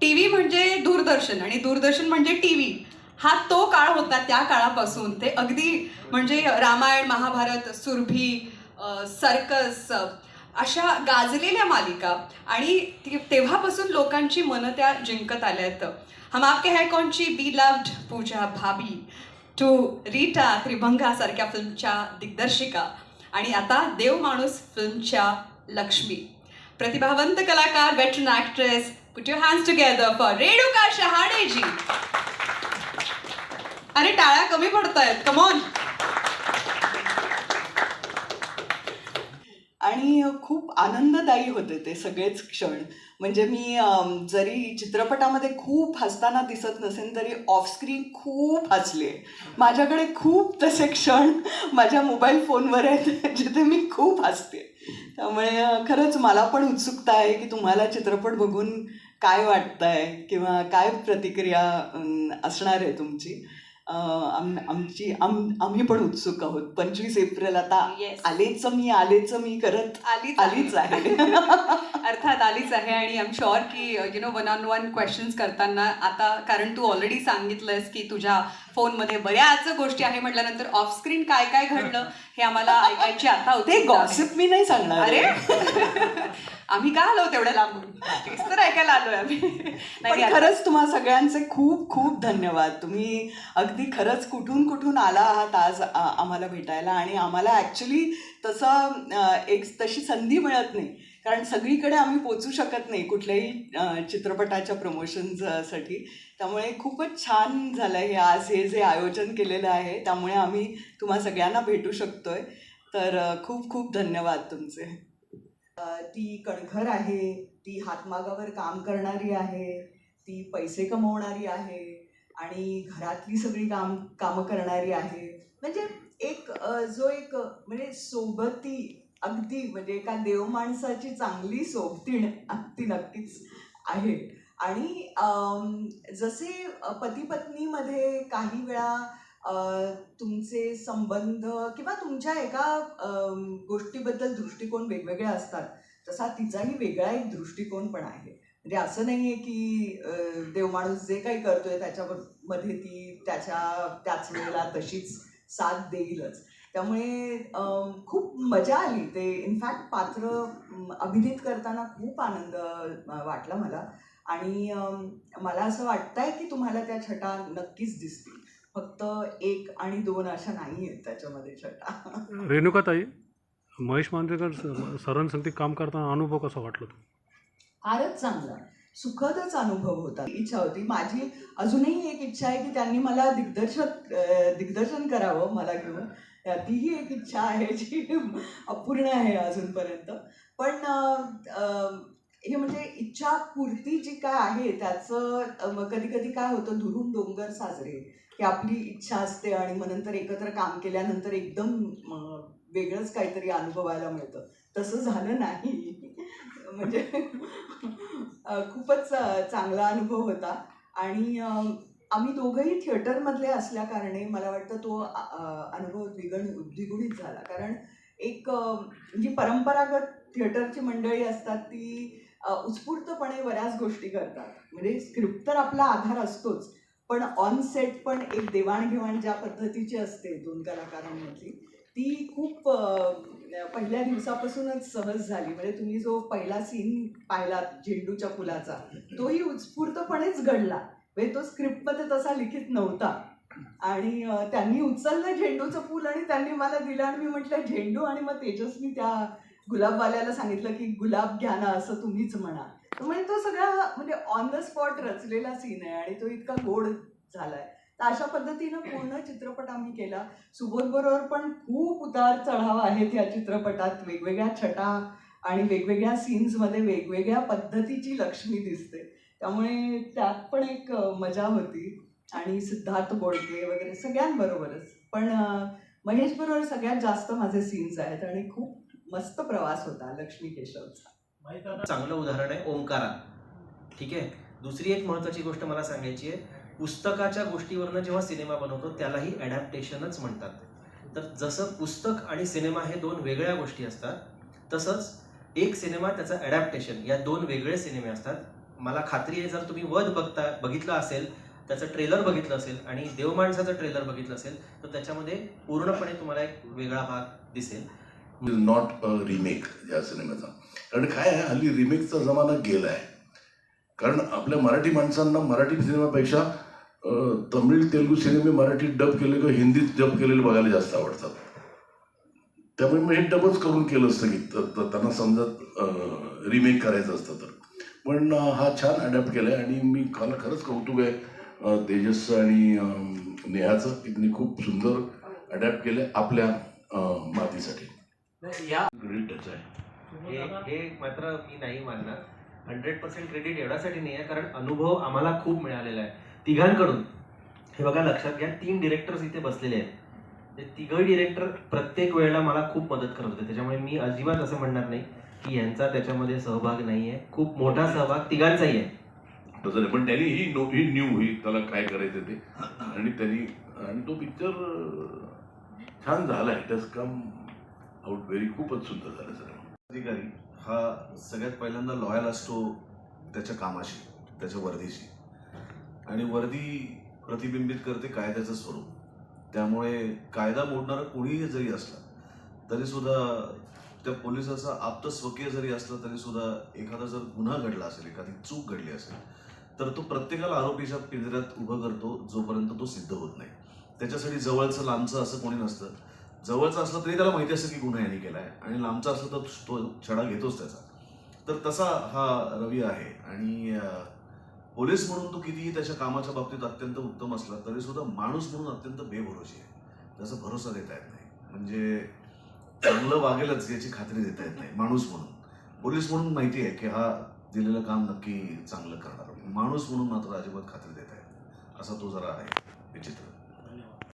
T V म्हणजे दूरदर्शन आणि दूरदर्शन म्हणजे टी व्ही हा तो काळ होता त्या काळापासून. ते अगदी म्हणजे रामायण महाभारत सुरभी सर्कस अशा गाजलेल्या मालिका आणि तेव्हापासून लोकांची मनं त्या जिंकत आल्या आहेत हम आपके है कोणची beloved Pooja Bhabhi. To Rita Tribhanga सारख्या फिल्मच्या दिग्दर्शिका आणि आता देव माणूस फिल्मच्या लक्ष्मी. प्रतिभावंत कलाकार veteran actress put your hands together for Renuka शहाणेजी अरे टाळ्या कमी पडतायत. कमॉन आणि खूप आनंददायी होते ते सगळेच क्षण. म्हणजे मी जरी चित्रपटामध्ये खूप हसताना दिसत नसेल तरी ऑफस्क्रीन खूप हसले. माझ्याकडे खूप तसे क्षण माझ्या मोबाईल फोनवर आहेत जिथे मी खूप हसते. त्यामुळे खरंच मला पण उत्सुकता आहे की तुम्हाला चित्रपट बघून काय वाटतंय किंवा काय प्रतिक्रिया असणार आहे तुमची? आम- आमची आम आम्ही पण उत्सुक आहोत. पंचवीस एप्रिल आता Yes. आलेच मी आलेच मी करत आलीच आलीच आहे. अर्थात आलीच आहे आणि आय एम शुअर की you know one on one questions करताना आता कारण तू ऑलरेडी सांगितलंयस की तुझ्या फोनमध्ये बऱ्याच गोष्टी आहे म्हटल्यानंतर ऑफ स्क्रीन काय काय घडलं हे आम्हाला ऐकायची आता ते उत्सुकता आहे. गॉसिप मी नाही सांगणार. अरे! आम्ही का आलो तेवढ्या लांबून तेच तर ऐकायला आलोय आम्ही. नाही खरंच तुम्हा सगळ्यांचे खूप खूप धन्यवाद. तुम्ही अगदी खरंच कुठून कुठून आला आहात आज आम्हाला भेटायला? आणि आम्हाला ॲक्च्युली तसा एक तशी संधी मिळत नाही. कारण सगळीकडे आम्ही पोचू शकत नाही कुठल्याही चित्रपटाच्या प्रमोशन्ससाठी त्यामुळे खूपच छान झालं हे आज हे जे आयोजन केलेलं आहे त्यामुळे आम्ही तुम्हा सगळ्यांना भेटू शकतोय. तर खूप खूप धन्यवाद तुमचे. ती कणखर आहे ती हातमागावर काम करणारी आहे ती पैसे कमवणारी आहे आणि घरातली सगळी काम कामं करणारी आहे. म्हणजे एक जो एक म्हणजे सोबती अगदी म्हणजे एका देव माणसाची चांगली सोबतीण ती नक्कीच आहे. आणि जसे पती पत्नीमध्ये काही वेळा तुमचे संबंध किंवा तुमच्या एका गोष्टीबद्दल दृष्टिकोन वेगवेगळे असतात तसा तिचाही वेगळा एक दृष्टिकोन पण आहे. म्हणजे असं नाही आहे की देवमाणूस जे काही करतोय त्याच्यामध्ये ती त्याच्या त्याच वेळेला तशीच साथ देईलच. त्यामुळे खूप मजा आली. ते इनफॅक्ट पात्र अभिनीत करताना खूप आनंद वाटला मला. आणि मला असं वाटतंय की तुम्हाला त्या छटा नक्कीच दिसतील. फक्त एक आणि दोन अशा नाही आहेत त्याच्यामध्ये छटा. रेणुकाताई महेश मांजरेकर सरांसंगती काम करताना अनुभव कसा वाटला फारच चांगला. सुखदच अनुभव होता. इच्छा होती. माझी अजूनही एक इच्छा आहे की त्यांनी मला दिग्दर्शन अं, दिग्दर्शन करावं मला घेऊन. तीही एक इच्छा आहे जी अपूर्ण आहे अजूनपर्यंत. पण हे म्हणजे इच्छा पूर्ती जी काय आहे त्याचं कधी कधी काय होतं धुरून डोंगर साजरे की आपली इच्छा असते आणि मग नंतर एकत्र काम केल्यानंतर एकदम वेगळंच काहीतरी अनुभवायला मिळतं. तसं झालं नाही. म्हणजे खूपच चांगला अनुभव होता. आणि आम्ही दोघंही थिएटरमधले असल्याकारणे मला वाटतं तो अनुभव द्विगण द्विगुणित झाला. कारण एक जी परंपरागत थिएटरची मंडळी असतात ती उत्स्फूर्तपणे बऱ्याच गोष्टी करतात. म्हणजे स्क्रिप्ट तर आपला आधार असतोच पण ऑन सेट पण एक देवाणघेवाण ज्या पद्धतीची असते दोन कलाकारांमधली ती खूप पहिल्या दिवसापासूनच सहज झाली. म्हणजे तुम्ही जो पहिला सीन पाहिला झेंडूच्या फुलाचा तोही उत्स्फूर्तपणेच घडला. म्हणजे तो स्क्रिप्टमध्ये तसा लिखित नव्हता. आणि त्यांनी उचललं झेंडूचं फूल आणि त्यांनी मला दिलं आणि मी म्हटलं झेंडू आणि मग तेजस्वी त्या गुलाबवाल्याला सांगितलं की गुलाब घ्या ना असं तुम्हीच म्हणा तर म्हणजे तो सगळा म्हणजे ऑन द स्पॉट रचलेला सीन आहे आणि तो इतका गोड झालाय. तर अशा पद्धतीनं पूर्ण चित्रपट आम्ही केला. सुबोध बरोबर पण खूप उतार चढाव आहेत या चित्रपटात. वेगवेगळ्या छटा आणि वेगवेगळ्या सीन्समध्ये वेगवेगळ्या पद्धतीची लक्ष्मी दिसते. त्यामुळे त्यात पण एक मजा होती. आणि सिद्धार्थ बोडके वगैरे सगळ्यांबरोबरच. पण महेश बरोबर सगळ्यात जास्त माझे सीन्स आहेत आणि खूप मस्त प्रवास होता लक्ष्मी केशवचा. चांगलं उदाहरण आहे ओंकारा ठीक आहे? दुसरी एक महत्वाची गोष्ट मला सांगायची आहे पुस्तकाच्या गोष्टीवरनं जेव्हा सिनेमा बनवतो त्यालाही अडॅप्टेशनच म्हणतात. तर जसं पुस्तक आणि सिनेमा हे दोन वेगळ्या गोष्टी असतात तसंच एक सिनेमा त्याचं अडॅप्टेशन या दोन वेगळे सिनेमे असतात. मला खात्री आहे जर तुम्ही वध बघता बघितलं असेल त्याचं ट्रेलर बघितलं असेल आणि देवमाणसाचं ट्रेलर बघितलं असेल तर त्याच्यामध्ये पूर्णपणे तुम्हाला एक वेगळा भाग दिसेल. नॉट अ रिमेक या सिनेमाचा कारण काय आहे हल्ली रिमेकचा जमाना गेला आहे कारण आपल्या मराठी माणसांना मराठी सिनेमापेक्षा तमिळ तेलुगू सिनेमे मराठीत डब केले किंवा हिंदीत डब केलेले बघायला जास्त आवडतात. त्यामुळे मग हे डबच करून केलं असतं की त्यांना समजा रिमेक करायचं असतं तर. पण हा छान अडॅप्ट केला आहे आणि मी मला खरंच कौतुक आहे तेजस आणि नेहाचं की त्यांनी खूप सुंदर अडॅप्ट केलं आपल्या मातीसाठी. क्रेडिट त्याचं आहे. हे हे मात्र मी नाही मानणार. हंड्रेड पर्सेंट क्रेडिट एवढ्यासाठी नाही आहे कारण अनुभव आम्हाला खूप मिळालेला आहे. तिघांकडून. हे बघा लक्षात घ्या तीन डिरेक्टर्स इथे बसलेले आहेत. ते तिघही डिरेक्टर प्रत्येक वेळेला मला खूप मदत करत होते. त्याच्यामुळे मी अजिबात असं म्हणणार नाही की यांचा त्याच्यामध्ये सहभाग नाही आहे. खूप मोठा सहभाग तिघांचाही आहे. तसं नाही पण त्यांनी ही नो ही न्यू ही त्याला काय करायचं ते. आणि त्यांनी आणि तो पिक्चर छान झाला it has come out very खूपच सुद्धा झालं सर अधिकारी हा सगळ्यात पहिल्यांदा लॉयल असतो त्याच्या कामाशी त्याच्या वर्दीशी. आणि वर्दी प्रतिबिंबित करते कायद्याचं स्वरूप. त्यामुळे कायदा मोडणारा कोणीही जरी असला तरी सुद्धा त्या पोलिसाचा आप्त स्वकीय जरी असला तरी सुद्धा एखादा जर गुन्हा घडला असेल एखादी चूक घडली असेल तर तो प्रत्येकाला आरोपीच्या पिंजऱ्यात उभं करतो जोपर्यंत तो सिद्ध होत नाही. त्याच्यासाठी जवळचं लांबचं असं कोणी नसतं. जवळचं असलं तरी त्याला माहिती असेल की गुन्हा यांनी केला आहे आणि लांबचा असलं तर तो छडा घेतोच त्याचा. तर तसा हा रवी आहे. आणि पोलीस म्हणून तो कितीही त्याच्या कामाच्या बाबतीत अत्यंत उत्तम असला तरी सुद्धा माणूस म्हणून अत्यंत बेभरोशी आहे. त्याचा भरोसा देता येत नाही. म्हणजे चांगलं वागेलच याची खात्री देता येत नाही माणूस म्हणून. पोलीस म्हणून माहिती आहे की हा दिलेलं काम नक्की चांगलं करणार. माणूस म्हणून मात्र अजिबात खात्री देता येत असा तो जरा आहे विचित्र.